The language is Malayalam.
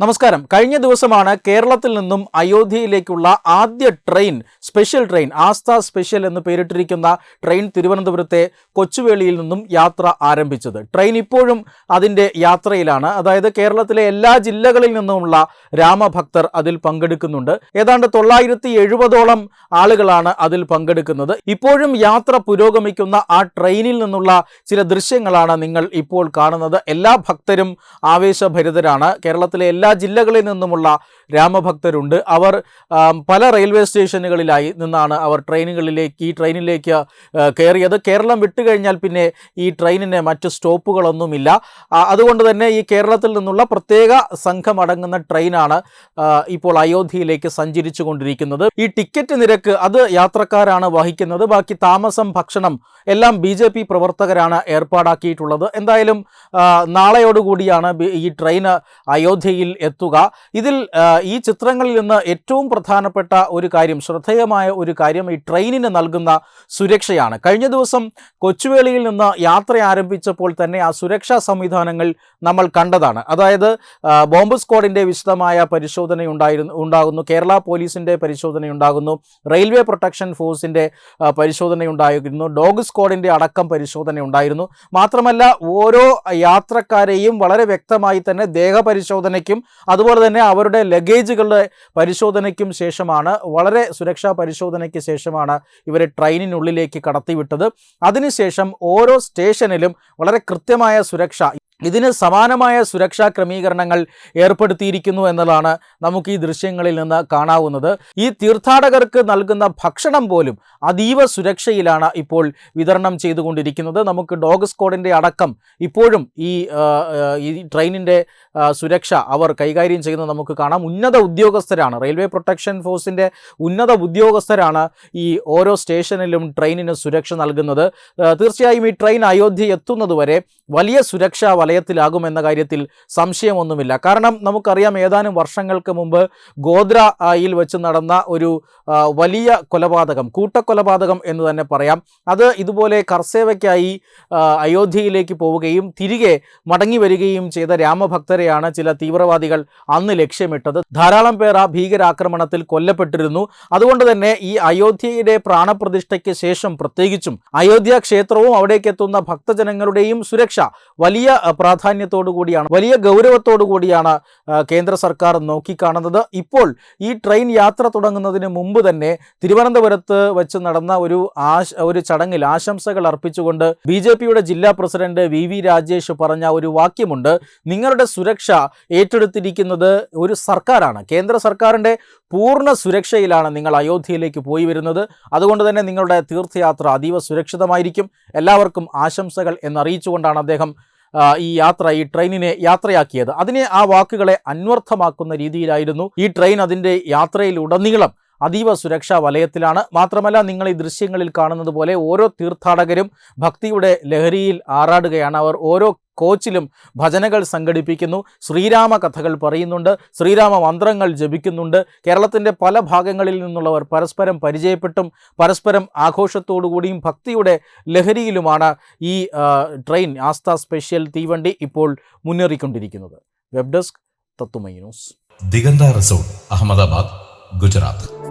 നമസ്കാരം. കഴിഞ്ഞ ദിവസമാണ് കേരളത്തിൽ നിന്നും അയോധ്യയിലേക്കുള്ള ആദ്യ train special train Aastha special എന്ന് പേരിട്ടിരിക്കുന്ന ട്രെയിൻ തിരുവനന്തപുരത്തെ കൊച്ചുവേളിയിൽ നിന്നും യാത്ര ആരംഭിച്ചത്. ട്രെയിൻ ഇപ്പോഴും അതിന്റെ യാത്രയിലാണ്. അതായത് കേരളത്തിലെ എല്ലാ ജില്ലകളിൽ നിന്നുമുള്ള രാമഭക്തർ അതിൽ പങ്കെടുക്കുന്നുണ്ട്. ഏതാണ്ട് തൊള്ളായിരത്തി എഴുപതോളം ആളുകളാണ് അതിൽ പങ്കെടുക്കുന്നത്. ഇപ്പോഴും യാത്ര പുരോഗമിക്കുന്ന ആ ട്രെയിനിൽ നിന്നുള്ള ചില ദൃശ്യങ്ങളാണ് നിങ്ങൾ ഇപ്പോൾ കാണുന്നത്. എല്ലാ ഭക്തരും ആവേശഭരിതരാണ്. കേരളത്തിലെ എല്ലാ ജില്ലകളിൽ നിന്നുമുള്ള രാമഭക്തരുണ്ട്. അവർ പല റെയിൽവേ സ്റ്റേഷനുകളിലായി നിന്നാണ് അവർ ട്രെയിനുകളിലേക്ക് ഈ ട്രെയിനിലേക്ക് കയറിയത്. കേരളം വിട്ടുകഴിഞ്ഞാൽ പിന്നെ ഈ ട്രെയിനിന് മറ്റ് സ്റ്റോപ്പുകളൊന്നുമില്ല. അതുകൊണ്ട് തന്നെ ഈ കേരളത്തിൽ നിന്നുള്ള പ്രത്യേക സംഘമടങ്ങുന്ന ട്രെയിനാണ് ഇപ്പോൾ അയോധ്യയിലേക്ക് സഞ്ചരിച്ചു കൊണ്ടിരിക്കുന്നത്. ഈ ടിക്കറ്റ് നിരക്ക് അത് യാത്രക്കാരാണ് വഹിക്കുന്നത്. ബാക്കി താമസം ഭക്ഷണം എല്ലാം ബി ജെ പി പ്രവർത്തകരാണ് ഏർപ്പാടാക്കിയിട്ടുള്ളത്. എന്തായാലും നാളെയോടുകൂടിയാണ് ഈ ട്രെയിന് അയോധ്യയിൽ എത്തുക. ഇതിൽ ഈ ചിത്രങ്ങളിൽ നിന്ന് ഏറ്റവും പ്രധാനപ്പെട്ട ഒരു കാര്യം ശ്രദ്ധേയമായ ഒരു കാര്യം ഈ ട്രെയിനിന് നൽകുന്ന സുരക്ഷയാണ്. കഴിഞ്ഞ ദിവസം കൊച്ചുവേളിയിൽ നിന്ന് യാത്ര ആരംഭിച്ചപ്പോൾ തന്നെ ആ സുരക്ഷാ സംവിധാനങ്ങൾ നമ്മൾ കണ്ടതാണ്. അതായത് ബോംബ് സ്ക്വാഡിന്റെ വിശദമായ പരിശോധനയുണ്ടായിരുന്നു ഉണ്ടാകുന്നു. കേരള പോലീസിന്റെ പരിശോധനയുണ്ടാകുന്നു. റെയിൽവേ പ്രൊട്ടക്ഷൻ ഫോഴ്സിന്റെ പരിശോധന പരിശോധനയുണ്ടായിരുന്നു. ഡോഗ് സ്ക്വാഡിന്റെ അടക്കം പരിശോധനയുണ്ടായിരുന്നു. മാത്രമല്ല ഓരോ യാത്രക്കാരെയും വളരെ വ്യക്തമായി തന്നെ ദേഹപരിശോധനയ്ക്കും അതുപോലെ തന്നെ അവരുടെ ലഗേജുകളുടെ പരിശോധനയ്ക്കും ശേഷമാണ് വളരെ സുരക്ഷാ പരിശോധനയ്ക്ക് ശേഷമാണ് ഇവരെ ട്രെയിനിനുള്ളിലേക്ക് കടത്തിവിട്ടത്. അതിനുശേഷം ഓരോ സ്റ്റേഷനിലും വളരെ കൃത്യമായ സുരക്ഷ ഇതിന് സമാനമായ സുരക്ഷാ ക്രമീകരണങ്ങൾ ഏർപ്പെടുത്തിയിരിക്കുന്നു എന്നതാണ് നമുക്ക് ഈ ദൃശ്യങ്ങളിൽ നിന്ന് കാണാവുന്നത്. ഈ തീർത്ഥാടകർക്ക് നൽകുന്ന ഭക്ഷണം പോലും അതീവ സുരക്ഷയിലാണ് ഇപ്പോൾ വിതരണം ചെയ്തുകൊണ്ടിരിക്കുന്നത്. നമുക്ക് ഡോഗ് സ്ക്വാഡിന്റെ അടക്കം ഇപ്പോഴും ഈ ഈ ട്രെയിനിന്റെ സുരക്ഷ അവർ കൈകാര്യം ചെയ്യുന്നത് നമുക്ക് കാണാം. ഉന്നത ഉദ്യോഗസ്ഥരാണ് റെയിൽവേ പ്രൊട്ടക്ഷൻ ഫോഴ്സിന്റെ ഉന്നത ഉദ്യോഗസ്ഥരാണ് ഈ ഓരോ സ്റ്റേഷനിലും ട്രെയിനിന് സുരക്ഷ നൽകുന്നത്. തീർച്ചയായും ഈ ട്രെയിൻ അയോധ്യ എത്തുന്നതുവരെ വലിയ സുരക്ഷാ വലയത്തിലാകുമെന്ന കാര്യത്തിൽ സംശയമൊന്നുമില്ല. കാരണം നമുക്കറിയാം ഏതാനും വർഷങ്ങൾക്ക് മുമ്പ് ഗോദ്രയിൽ വെച്ച് നടന്ന ഒരു വലിയ കൊലപാതകം കൂട്ടക്കൊലപാതകം എന്ന് തന്നെ പറയാം. അത് ഇതുപോലെ കർസേവയ്ക്കായി അയോധ്യയിലേക്ക് പോവുകയും തിരികെ മടങ്ങി വരികയും ചെയ്ത രാമഭക്തരെയാണ് ചില തീവ്രവാദികൾ അന്ന് ലക്ഷ്യമിട്ടത്. ധാരാളം പേർ ആ ഭീകരാക്രമണത്തിൽ കൊല്ലപ്പെട്ടിരുന്നു. അതുകൊണ്ട് തന്നെ ഈ അയോധ്യയുടെ പ്രാണപ്രതിഷ്ഠയ്ക്ക് ശേഷം പ്രത്യേകിച്ചും അയോധ്യ ക്ഷേത്രവും അവിടേക്ക് എത്തുന്ന ഭക്തജനങ്ങളുടെയും സുരക്ഷ വലിയ പ്രാധാന്യത്തോടു കൂടിയാണ് വലിയ ഗൗരവത്തോടു കൂടിയാണ് കേന്ദ്ര സർക്കാർ നോക്കിക്കാണുന്നത്. ഇപ്പോൾ ഈ ട്രെയിൻ യാത്ര തുടങ്ങുന്നതിന് മുമ്പ് തന്നെ തിരുവനന്തപുരത്ത് വെച്ച് നടന്ന ഒരു ആശ ഒരു ചടങ്ങിൽ ആശംസകൾ അർപ്പിച്ചുകൊണ്ട് ബി ജെ പിയുടെ ജില്ലാ പ്രസിഡന്റ് വി വി രാജേഷ് പറഞ്ഞ ഒരു വാക്യമുണ്ട്. നിങ്ങളുടെ സുരക്ഷ ഏറ്റെടുത്തിരിക്കുന്നത് ഒരു സർക്കാരാണ്. കേന്ദ്ര സർക്കാരിന്റെ പൂർണ സുരക്ഷയിലാണ് നിങ്ങൾ അയോധ്യയിലേക്ക് പോയി വരുന്നത്. അതുകൊണ്ട് തന്നെ നിങ്ങളുടെ തീർത്ഥയാത്ര അതീവ സുരക്ഷിതമായിരിക്കും. എല്ലാവർക്കും ആശംസകൾ എന്നറിയിച്ചുകൊണ്ടാണ് അദ്ദേഹം ഈ യാത്ര ഈ ട്രെയിനിനെ യാത്രയാക്കിയത്. അതിനെ ആ വാക്കുകളെ അന്വർത്ഥമാക്കുന്ന രീതിയിലായിരുന്നു ഈ ട്രെയിൻ അതിന്റെ യാത്രയിലുടനീളം അതീവ സുരക്ഷാ വലയത്തിലാണ്. മാത്രമല്ല നിങ്ങൾ ഈ ദൃശ്യങ്ങളിൽ കാണുന്നത് പോലെ ഓരോ തീർത്ഥാടകരും ഭക്തിയുടെ ലഹരിയിൽ ആറാടുകയാണ്. അവർ ഓരോ കോച്ചിലും ഭജനകൾ സംഘടിപ്പിക്കുന്നു. ശ്രീരാമ കഥകൾ പറയുന്നുണ്ട്. ശ്രീരാമ മന്ത്രങ്ങൾ ജപിക്കുന്നുണ്ട്. കേരളത്തിന്റെ പല ഭാഗങ്ങളിൽ നിന്നുള്ളവർ പരസ്പരം പരിചയപ്പെട്ടും പരസ്പരം ആഘോഷത്തോടുകൂടിയും ഭക്തിയുടെ ലഹരിയിലുമാണ് ഈ ട്രെയിൻ ആസ്ഥ സ്പെഷ്യൽ തീവണ്ടി ഇപ്പോൾ മുന്നേറിക്കൊണ്ടിരിക്കുന്നത്. വെബ് ഡെസ്ക് തത്തുമൈ ന്യൂസ്. ദിഗന്ത റിസോർട്ട് അഹമ്മദാബാദ് ഗുജറാത്ത്.